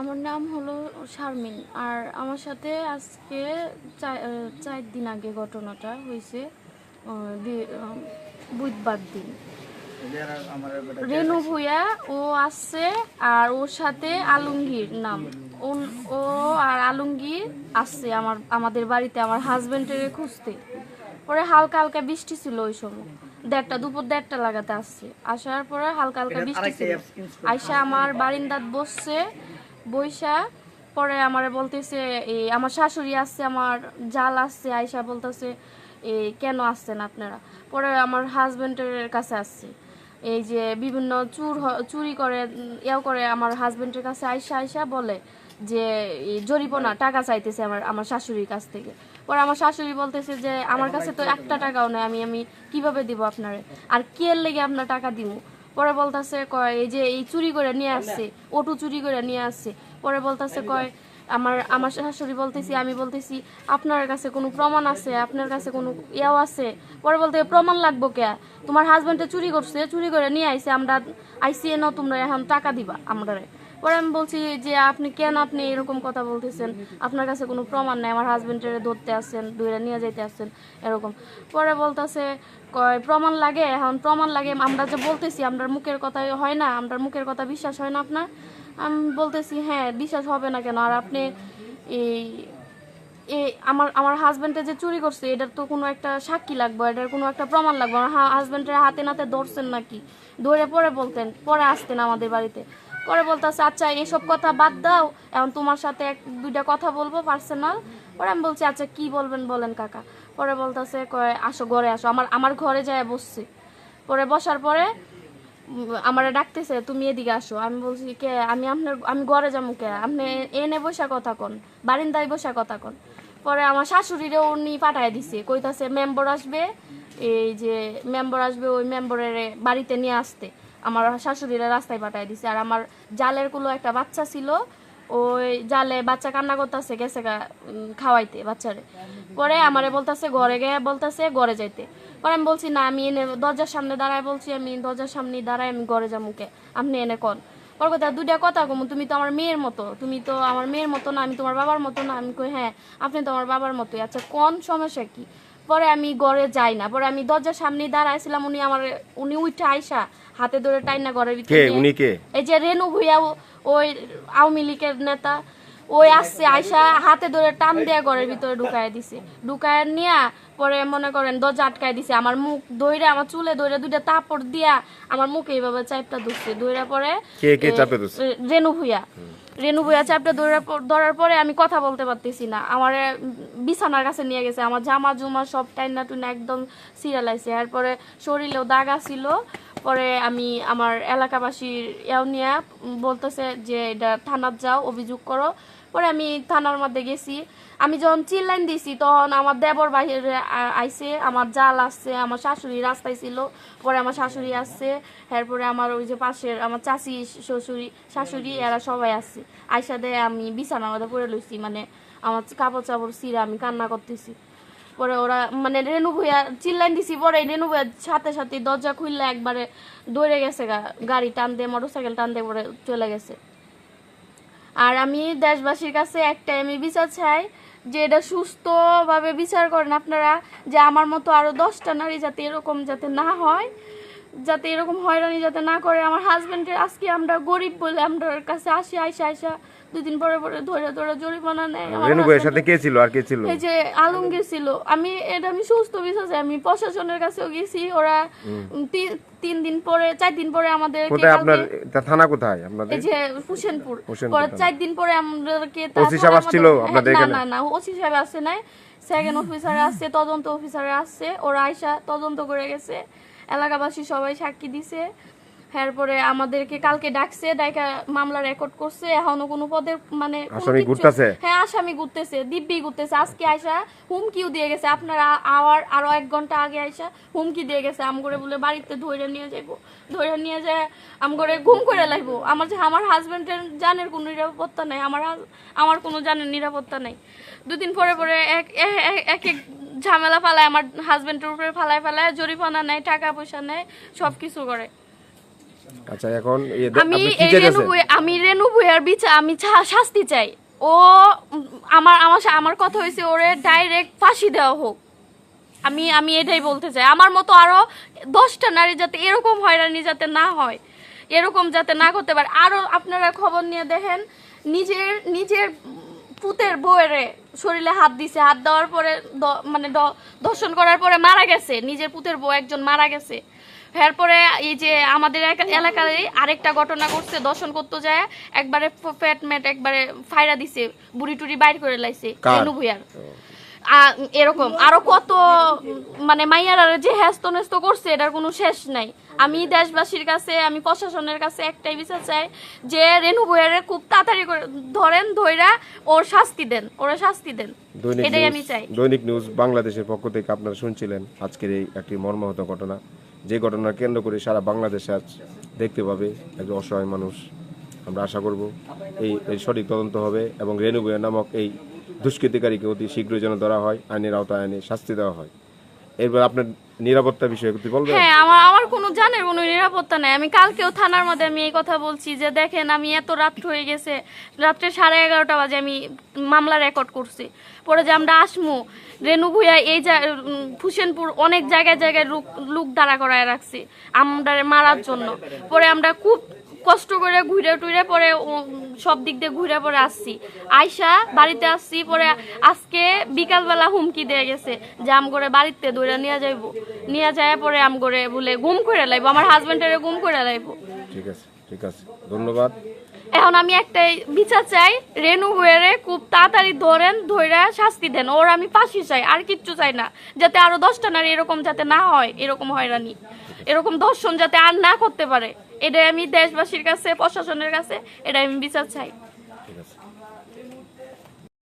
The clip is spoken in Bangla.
আমার নাম হলো শারমিন। আর আমার সাথে আজকে চার দিন আগে ঘটনাটা হয়েছে বুধবার দিন। রেনু ভুইয়া ও আসছে আর ওর সাথে আলমগীর নাম। ও আর আলমগীর আসছে আমার আমাদের বাড়িতে আমার হাজবেন্ডের খুঁজতে। পরে হালকা হালকা বৃষ্টি ছিল ওই সময়। দেড়টা দুপুর দেড়টা লাগাতে আসছে। আসার পরে হালকা হালকা বৃষ্টি ছিল। আইসা আমার বারিন্দাত বসছে। বইসা পরে আমার বলতেছে এই আমার শাশুড়ি আসছে আমার জাল আসছে আইসা বলতেছে এই কেন আসছেন আপনারা? পরে আমার হাজবেন্ডের কাছে আসছে। এই যে বিভিন্ন চুর চুরি করে উম, ইয়া করে আমার হাজবেন্ডের কাছে আইসা আইসা বলে যে জরিপনা টাকা চাইতেছে আমার আমার শাশুড়ির কাছ থেকে। পরে আমার শাশুড়ি বলতেছে যে আমার কাছে তো একটা টাকাও নেই আমি আমি কীভাবে দিব আপনারে? আর কে লেগে আপনার টাকা দিব পরে বলতেছে কয় এই যে এই চুরি করে নিয়ে আসছে ওটু চুরি করে নিয়ে আসছে। পরে বলতাছে কয় আমার আমার শাশুড়ি বলতেছি আমি বলতেছি আপনার কাছে কোনো প্রমাণ আছে? আপনার কাছে কোনো ইয়াও আছে? পরে বলতে প্রমাণ লাগবো কে? তোমার হাজব্যান্ডটা চুরি করছে চুরি করে নিয়ে আইছে আমরা আইসি এনো তোমরা এখন টাকা দিবা আমরা পরে আমি বলছি যে, আপনি কেন আপনি এরকম কথা বলতেছেন? আপনার কাছে কোনো প্রমাণ নেই। আমার হাজবেন্ডের ধরতে আসছেন দূরে নিয়ে যাইতে আসছেন, এরকম। পরে বলতেছে, কয়, প্রমাণ লাগে? এখন প্রমাণ লাগে। আমরা যে বলতেছি আমরা মুখের কথা হয় না। আমরা মুখের কথা বিশ্বাস হয় না আপনার? আমি বলতেছি হ্যাঁ বিশ্বাস হবে না কেন? আর আপনি এই আমার আমার হাজবেন্ডে যে চুরি করছে, এটার তো কোনো একটা সাক্ষী লাগবে, এটার কোনো একটা প্রমাণ লাগবে। আমার হাজবেন্ডের হাতে নাতে ধরছেন নাকি? ধরে পরে বলতেন, পরে আসতেন আমাদের বাড়িতে। পরে বলতেছে আচ্ছা এসব কথা বাদ দাও, এখন তোমার সাথে এক, দুইটা কথা বলব পার্সোনাল পরে আমি বলছি আচ্ছা কি বলবেন বলেন কাকা? পরে বলতেছে, কয়, আসো, ঘরে আসো, আমার আমার ঘরে যায় বসছে। পরে বসার পরে আমার ডাকতেছে, তুমি এদিকে আসো। আমি বলছি, কে, আমি আপনার, আমি ঘরে যাব কে? আপনি এনে বসা কথা কন, বারিন্দায় বসা কথা কন। পরে আমার শাশুড়িরে উনি পাঠায় দিছে, কইতাছে, মেম্বর আসবে, এই যে, মেম্বর আসবে, ওই মেম্বরের বাড়িতে নিয়ে আসতে। আমার শাশুড়িরা রাস্তায় পাঠায় দিছে। আর আমার জালের কুলো একটা বাচ্চা ছিল, ওই জালে বাচ্চা কান্না করতেছে, গেছে খাওয়াইতে বাচ্চারে। পরে আমারে বলতেছে, ঘরে গিয়ে, বলতাছে, ঘরে যাইতে। পরে আমি বলছি, না, আমি এনে দরজার সামনে দাঁড়ায় বলছি, আমি দরজার সামনে দাঁড়ায় আমি ঘরে যাব কে? আপনি এনে কন। পর কথা দুইটা কথা কম, তুমি তো আমার মেয়ের মতো, তুমি তো আমার মেয়ের মতো না, আমি তোমার বাবার মতো না। আমি কই হ্যাঁ আপনি তো আমার বাবার মতোই আচ্ছা কোন, সমস্যা কি? পরে আমি ঘরে যাই না। পরে আমি দরজার সামনে দাঁড়াইছিলাম উনি আমার উনি উঠে আইসা হাতে ধরে টাইনা ঘরের ভিতরে কে? নিয়ে- উনি কে? এই যে রেনু ভুইয়া ওই আওয়ামী লীগের নেতা। ওই আসছে আয়সা হাতে ধরে টান দেয়া ঘরের ভিতরে ঢুকায় দিছে। ঢুকায় নিয়া পরে মনে করেন দরজা আটকায় দিছে। আমার মুখ দইরে আমার চুলে দইরে দুইটা তাপড় দিয়া আমার মুখে এইভাবে চাইপটা ধরছে। দইরা পরে কে কে চাপে ধরছে? রেনু ভুইয়া। রেনু ভুইয়া চাপটা ধরার ধরার পরে আমি কথা বলতে পারতেছি না। আমার বিছানার কাছে নিয়ে গেছে। আমার জামা জুমা সব টাইনা টুনা একদম সিরিয়ালাইছে এরপরে শরীরেও দাগ ছিল পরে আমি আমার এলাকাবাসীর ইয়াও নিয়ে বলতেছে যে এটা থানার যাও অভিযোগ করো। পরে আমি থানার মধ্যে গেছি। আমি যখন চিল্লাইন দিছি, তখন আমার দেবর বাহিরে আইছে, আমার জাল আসছে, আমার শাশুড়ি রাস্তায় ছিল, পরে আমার শাশুড়ি আসছে, এরপরে আমার ওই যে পাশের আমার চাচি, শ্বশুরি, শাশুড়ি, এরা সবাই আসছে। আইসা দেয় আমি বিছানার মধ্যে পড়ে লইছি মানে আমার কাপড় চাপড় ছিঁড়ে আমি কান্না করতেছি। পরে ওরা মানে রেনু ভুইয়া চিল্লাইন দিছি, পরে রেনু ভুইয়ার সাথে সাথে দরজা খুললে একবারে দৌড়ে গেছে গাড়ি টান দিয়ে, মোটরসাইকেল টান দিয়ে পরে চলে গেছে। আর আমি দেশবাসীর কাছে একটাই আমি বিচার চাই যে এটা সুস্থভাবে বিচার করেন। আপনারা যে আমার মতো আরও দশটা নারী যাতে এরকম যাতে না হয় যাতে এরকম হয়রানি যাতে না করে। আমার হাজবেন্ডের আজকে আমরা গরিব বলে আমরা কাছে আসি আইসা আইসা দুই দিন পরে পরে ধরে ধরে জরিমানা নেয়। ভাইয়ের সাথে কে ছিল? আর কে ছিল? এই যে আলমগীর ছিল। আমি এটা আমি সুস্থ বিশ্বাস আমি প্রশাসনের কাছেও গেছি। ওরা তিন- দিন পরে চার দিন পরে আমাদের কোথায় আপনার থানা কোথায় আপনাদের? এই যে হুসেনপুর। পরে চার দিন পরে আমাদেরকে ওসি সাহেব আসছিল আপনাদের হ্যাঁ, এখানে? না না না ওসি সাহেব আসে নাই। সেকেন্ড অফিসারে আসছে তদন্ত অফিসারে আসছে। ওরা আইসা তদন্ত করে গেছে। এলাকাবাসী সবাই সাক্ষী দিছে। এরপরে আমাদেরকে কালকে ডাকছে ডাইকা মামলা রেকর্ড করছে। এখনও কোনো পদের মানে আসামি ঘুরতাছে? হ্যাঁ আসামি ঘুরতেছে দিব্যি ঘুরতেছে। আজকে আইসা হুমকিও দিয়ে গেছে। আপনারা আওয়ার আরও এক ঘণ্টা আগে আইসা হুমকি দিয়ে গেছে। আম করে বলে বাড়িতে ধরে নিয়ে যাইবো ধরে নিয়ে যায় আম করে ঘুম করে লাইবো। আমার যে আমার হাজবেন্ডের জানের কোনো নিরাপত্তা নাই। আমার আমার কোনো জানের নিরাপত্তা নাই। দুদিন পরে পরে এক এক ঝামেলা ফালায় আমার হাজবেন্ডের উপরে ফালায় ফালায় জরিমানা নেয় টাকা পয়সা নেয় সব কিছু করে। আচ্ছা এখন আমি এই রেনু আমি রেনু ভুইয়ার বিচার আমি শাস্তি চাই। ও আমার আমার আমার কথা হয়েছে ওরে ডাইরেক্ট ফাঁসি দেওয়া হোক। আমি আমি এটাই বলতে চাই। আমার মতো আরও দশটা নারী যাতে এরকম হয়রানি যাতে না হয় এরকম যাতে না করতে পারে। আরও আপনারা খবর নিয়ে দেখেন নিজের নিজের পুতের বউয়েরে শরীরে হাত দিছে হাত দেওয়ার পরে মানে দর্শন করার পরে মারা গেছে নিজের পুতের বউ একজন মারা গেছে। এরপরে এই যে আমাদের এলাকায় আরেকটা ঘটনা ঘটছে দর্শন করতে যায় একবারে ফ্যাট ম্যাট একবারে ফাইরা দিছে বুড়ি টুড়ি বাইর করে লাইছে? রেনু ভুইয়ার এরকম। আরও কত মানে মাইয়ারা যে হ্যাস্ত ন্যস্ত করছে এটার কোনো শেষ নাই। আমি দেশবাসীর কাছে আমি প্রশাসনের কাছে একটাই বিচার চাই যে রেনু ভুইয়ারে খুব তাড়াতাড়ি করে ধরেন ধইরা ওর শাস্তি দেন ওরা শাস্তি দেন। দৈনিক এটাই আমি চাই। দৈনিক নিউজ বাংলাদেশের পক্ষ থেকে আপনারা শুনছিলেন আজকের এই একটি মর্মাহত ঘটনা। যে ঘটনা কেন্দ্র করে সারা বাংলাদেশ আজ দেখতে পাবে একজন অসহায় মানুষ। আমরা আশা করব এই এই সঠিক তদন্ত হবে এবং রেনু ভূঁইয়া নামক এই দুষ্কৃতিকারীকে অতি শীঘ্রই যেন ধরা হয় আইনের আওতায় আইনে শাস্তি দেওয়া হয়। এরপর আপনার নিরাপত্তা বিষয়ে কিছু বলবেন? হ্যাঁ আমার আমার কোনো জানের কোনো নিরাপত্তা নাই। আমি কালকেও থানার মধ্যে আমি এই কথা বলছি যে দেখেন, আমি এত রাত হয়ে গেছে, রাত্রে সাড়ে এগারোটা বাজে আমি মামলা রেকর্ড করছি। পরে যে আমরা আসমু, রেনু ভুইয়া এই হুসেনপুর অনেক জায়গায় জায়গায় লোক লোক দাঁড়া করায় রাখছি আমরা মারার জন্য। পরে আমরা খুব কষ্ট করে ঘুরে টুরে পরে সব দিক দিয়ে ঘুরে পরে আসছি। আয়সা বাড়িতে আসছি পরে আজকে বিকালবেলা হুমকি দিয়ে গেছে যে আম করে বাড়িতে দৌড়া নিয়ে যাইব। নিয়ে যায় পরে আম করে বলে গুম করে লাইব আমার হাজবেন্ডের গুম করে লাইব। ঠিক আছে ঠিক আছে ধন্যবাদ। এখন আমি একটাই বিচার চাই রেনু হয়ে খুব তাড়াতাড়ি ধরেন ধইরা শাস্তি দেন। ওর আমি ফাঁসি চাই আর কিচ্ছু চাই না যাতে আরও দশটা নারী এরকম যাতে না হয় এরকম হয়রানি। এরকম দর্শন যাতে আর না করতে পারে। এটাই আমি দেশবাসীর কাছে প্রশাসনের কাছে এটাই আমি বিচার চাই।